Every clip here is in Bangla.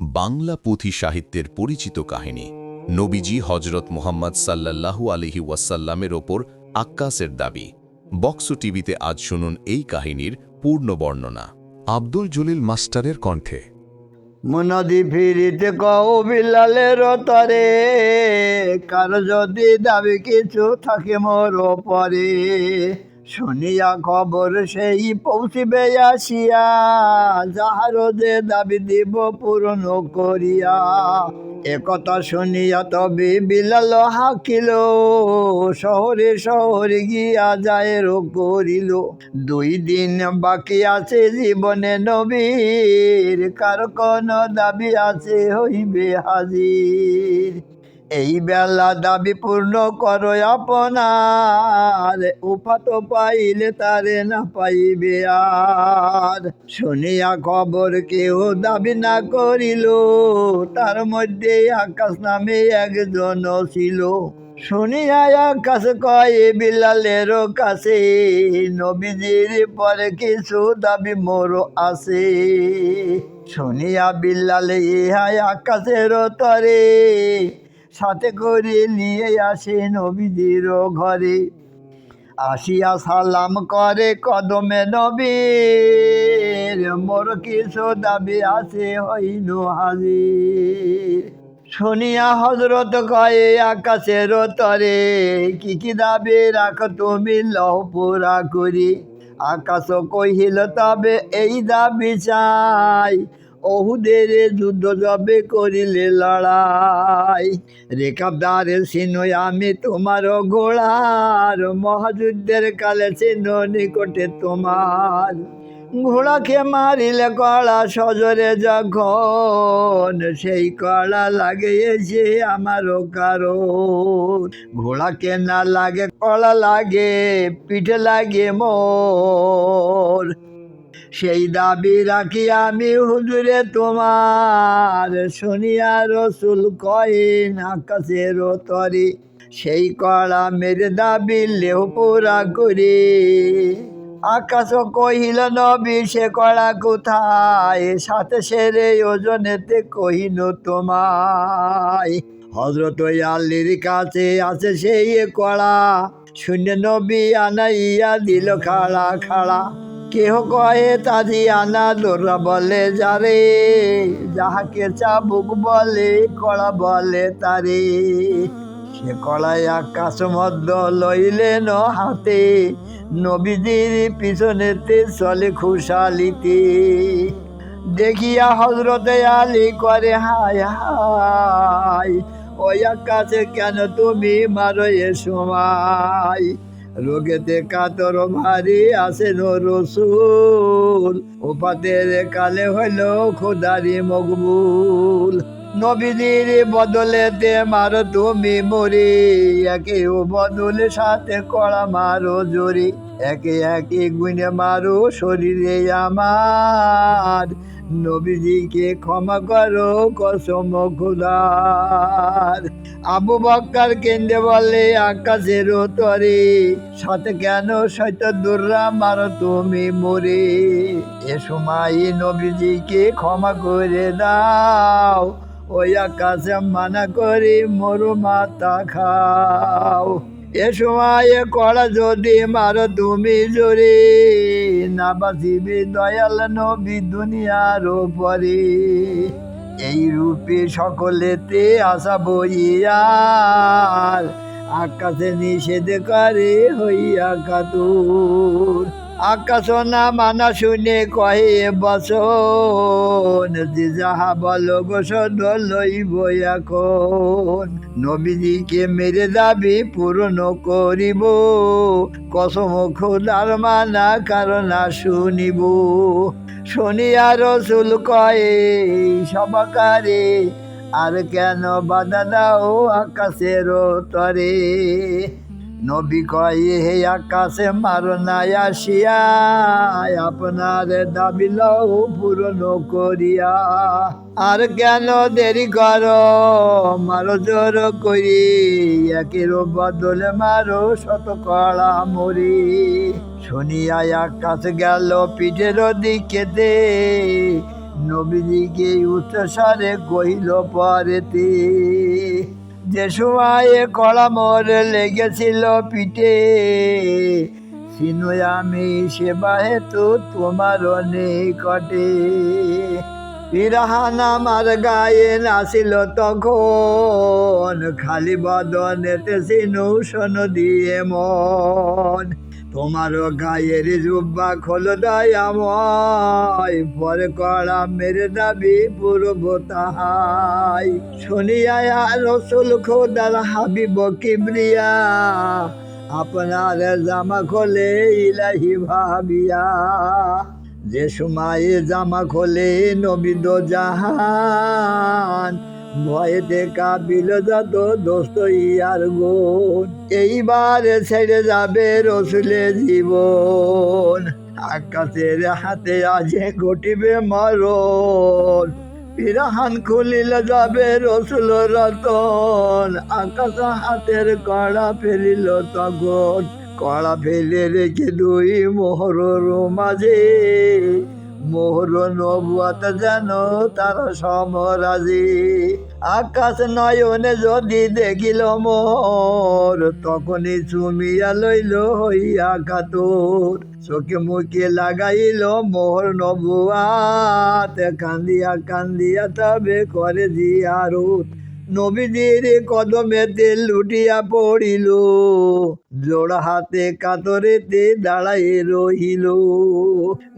বাংলা পুঁথি সাহিত্যের পরিচিত কাহিনী, নবীজি হজরত মোহাম্মদ সাল্লাল্লাহু আলহি ওয়াসাল্লামের ওপর আক্কাসের দাবি। বক্স টিভিতে আজ শুনুন এই কাহিনীর পূর্ণ বর্ণনা। আব্দুল জলিল মাস্টারের কণ্ঠে। মুনদি ফিরিতে কও বিলালের তরে, কার যদি দাবি কিছু থাকে মোর পরে শুনিয়া খবর সেই পৌঁছিবে আসিয়া, যাহার যে দাবি দিব পূরণ করিয়া। একথা শুনিয়া তবে বিলাল হাকিল, শহরে শহরে গিয়া যায় করিল। দুই দিন বাকি আছে জীবনে নবীর, কার কোন দাবি আছে হইবে হাজির। এই বেলা দাবি পূর্ণ করো আপনার। উপাত পাইলে তারে না পাইবে আর। শুনিয়া খবর কেউ দাবি না করিল। তার মধ্যে আকাশ নামে একজন ছিল। শুনিয়া আকাশ কয়ে, বিলালের কাছে নবীজির পরে কিছু দাবি মোর আছে। শুনিয়া বিল্লালে ইহাই আকাশের তরে সাথে করে নিয়ে আসে নবীজির ঘরে। আসিয়া সালাম করে কদমে নবীর। মোর কিছু দাবি আছে, হইল হাজির। শুনিয়া হজরত কয়ে, আকাশের তরে, কি কি দাবি রাখ তুমি লহ পুরা করি। আকাশ কহিল, তবে এই দাবি চাই। অহুদের যুদ্ধ জবে করিলে লড়াই। রেখাবদারের চিহ্ন আমি তোমার ঘোড়ার মহাযুদ্ধের কালে চিহ্ন নিকটে তোমার। ঘোড়াকে মারিলে কড়া সজরে যখন, সেই কড়া লাগিয়েছে আমারও কারণ। ঘোড়াকে না লাগে কড়া লাগে, পিঠে লাগে মোর। সেই দাবি রাখি আমি হুজুরে তোমার। শুনিয়া রসুল কয়েন আকাশের তরে, সেই কড়া মেরে দাবি লেহ পুরা করে। আকাশ কহিল, নবী, সে কড়া কোথায়? সাথে সেরে ওজনেতে কহিল, তোমায়। হজরত আল্লির কাছে আছে সেই কড়া। শূন্য নবী আনাইয়া দিল খাড়া খাড়া। কেহ কয়ে তাজি আনা দোরা বলে যারে যাহাকে চাবুক বলে কড়া বলে তারে। সে কড়াই আকাশ মধ্য লইলেন হাতে, নবীজির পিছনেতে চলে খুশালিতে। দেখিয়া হজরতে আলী করে, হায় হায়, ওই আকাশে কেন তুমি মারো এ সময়? রোগেতে কাতর ভারী আসেন রসুল। ওপাতের কালে হইল খোদারি মকবুল। নবীদের বদলেতে মারো তুমি মরি একে ও বদলে সাথে কড়া মারো জোরে একে একে গুনে মারো শরীরে আমার। নবীজিকে ক্ষমা করো কসম খুদার। আবু বক্কার কেন্দ্রে বলে, আকাশের তরে, সাথে কেন সৈত দুর্রা মারো তুমি মরে এ সময় নবীজিকে ক্ষমা করে দাও। ওই আকাশে মানা করে, মরু মাথা খাও। এ সময় কড়া যদি মারো তুমি জোরে না বাঁচিবে দয়াল নবী দুনিয়ার পরে এই রূপে সকলেতে আসা বইয়ার আকাশে নিষেধ করে হইয়া কাতুর আকাশ না মানা শুনে কহে বসন যে যাহা বল গোসদ লইব এখন। নবীজিকে মেরে দাবি পূরণ করিব। কসম খোদার মানা কারণ শুনিব। শুনিয়া রসুল কয়ে সবাকারে, আর কেন বাধা দাও আকাশের তরে? নবী কয়ে, হে আকাশে মারো না আসিয়া, আপনার দাবি লও, পূরণ করিয়া। আর কেন দেরি কর? মারো জোর করি একের বদলে মারো শত কড়া মরি শুনিয়া আকাশ গেল পিঠের দিকে দে, নবীজিকে উচ্চস্বরে কহিল, পরেতে। যে সময়ে মোর লেগেছিল পিঠে। সিনু আমি সেবা হেতু তোমার নিকটে। পিরাহান আমার গায়ে নাছিল তখন, খালি বদনেতে সিনু শোনো দিয়ে মন। তোমার গায়ের জুব্বা খোল দয়াময়, পরে কড়া মেরে দাবি পূর্ব তাহাই। শুনিয়া রসুল খোদার হাবিব কিবরিয়া, আপনার জামা খোলে ইলাহি ভাবিয়া। যে সময়ে জামা খোলে নবিদ জাহান ভয়েতে কাবিল যত দোস্ত ইয়ার গুণ। এইবার ছেড়ে যাবে রসুলে জীবন। আকাশের হাতে আজে ঘটিবে মরণ। পিরাহান খুলিল যাবে রসুল রতন। আকাশ হাতের কড়া ফেলিল তখন। কড়া ফেলে রেখে দুই মোহর মাঝে মোহর নবুয়াত যেন তার সমরাজি। আকাশ নয়নে যদি দেখিল মোহর তখনই চুমিয়া লইল হইয়া কাতর চোখে মুখে লাগাইল মোহর নবুয়াত, কান্দিয়া কান্দিয়া তবে করে জিয়ারুত। নবীদের কদমেতে লুটিয়া পড়িল, জোড়া হাতে কাতরেতে দাঁড়াই রহিল।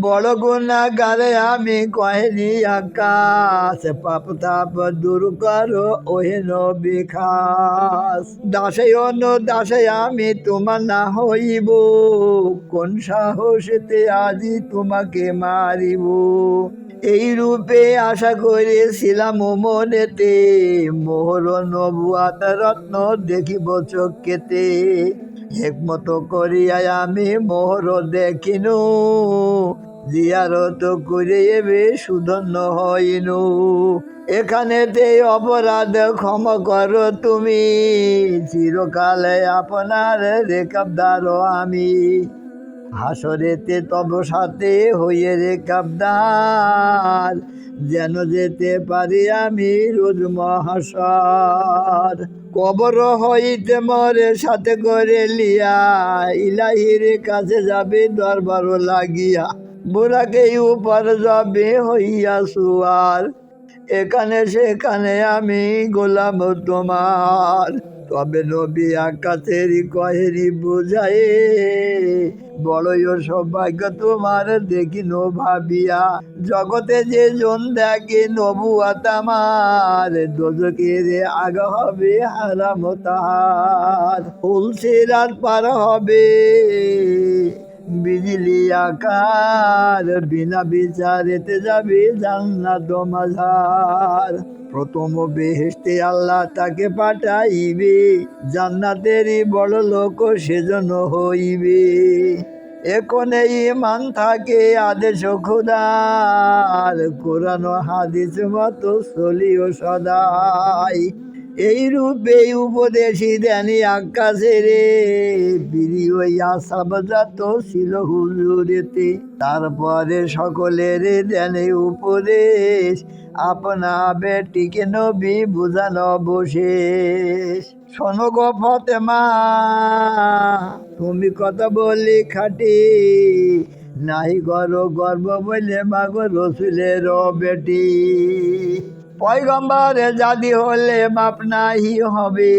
বড় গুণা গারে আমি কহেনি আকাশ, পাপ তাপ দূর কর ওহেন বিখাস দাসে অন্য দাসে আমি তোমার না হইব, কোন সাহসেতে আজি তোমাকে মারিব। এই রূপে আশা করেছিলাম মনেতে মোহর নবুয়াত রত্ন দেখিব চোখেতে। একমত করিয়া আমি মোহর দেখিনু, জিয়ারত করে এবে সুধন্য হইনু। এখানেতে অপরাধ ক্ষমা করো তুমি, চিরকালে আপনার রেখাবদার আমি। হাসরেতে তব সাথে হইয়ে রে কাবদার যেন যেতে পারি আমি রোজ মহাসর। কবর হইতে মরে সাথে করে লিয়া, ইলাহির কাছে যাবে দরবার লাগিয়া। বুড়াকে উপর যাবে হইয়া সুয়ার। এখানে সেখানে আমি গোলাম তোমার। তবে নবী আকাশের কহেরি বুঝায়ে, বড়ই সৌভাগ্য তোমার দেখি নো ভাবিয়া। জগতে যে জন দেখে নবুয়াত আমার দোজকের আগ হবে হারাম তাহার। ফুলসে রাত পার হবে। বিজলি আকার, বিনা বিচারেতে যাবে জান্নাত প্রথম বেহেস্তে আল্লাহ তাকে পাঠাইবে, জান্নাতেরই বড় লোক সেজন্য হইবে। এখন ইমান থাকে আদেশ খুদার কোরআন হাদিস মতো চলিও সদাই। এই রূপে উপদেশী দেনি আকাশে রে প্রিয় আসাবজাত ছিল হুজুরেতে। তারপরে সকলের দেনে উপদেশ, আপনা বেটিকে নবী বুঝানো বসেস শোনো গো ফতেমা, তুমি কথা বলি খাটি। নাই গর গর্ব বলে মাগো রসুলের বেটি। পয়গম্বর জাদি হলে মাপ নাহি হবে।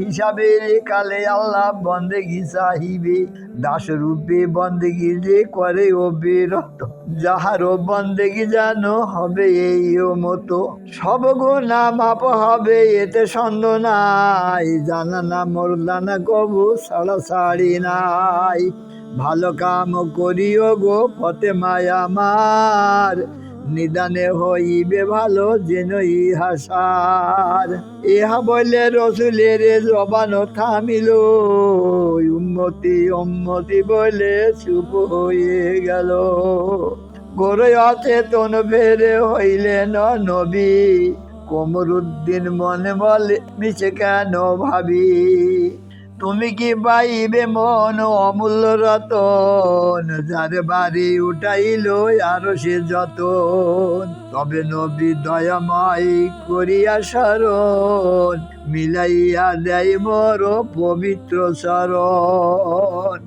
হিসাবে কালে আল্লাহ বন্দেগি চাহিবে দাস রূপে বন্দেগি যে করে ও বিরত যাহারও বন্দেগি যেন হবে এই ও মতো। সব গুণা মাপ হবে, এতে সন্দেহ নাই। জানা না মরলা না কবু সাড়া সাড়ি নাই। ভালো কাম করিও গো ফতে মায়া আমার নিদানে হইবে ভালো যেন ইহাসার ইহা বললে রসুলের জবান থামিল। উন্মতি উন্মতি বলে চুপ হয়ে গেল। গরে আছে তন ফেরে হইলেন নবী। কোমরুদ্দিন মনে বলে মিছে কেন ভাবি? তুমি কি পাইবে মন অমূল্য রতন? যার বাড়ি উঠাইল আরও সে যতন। তবে নবী দয়াময় করিয়া সরণ মিলাইয়া দেয় মর পবিত্র শরণ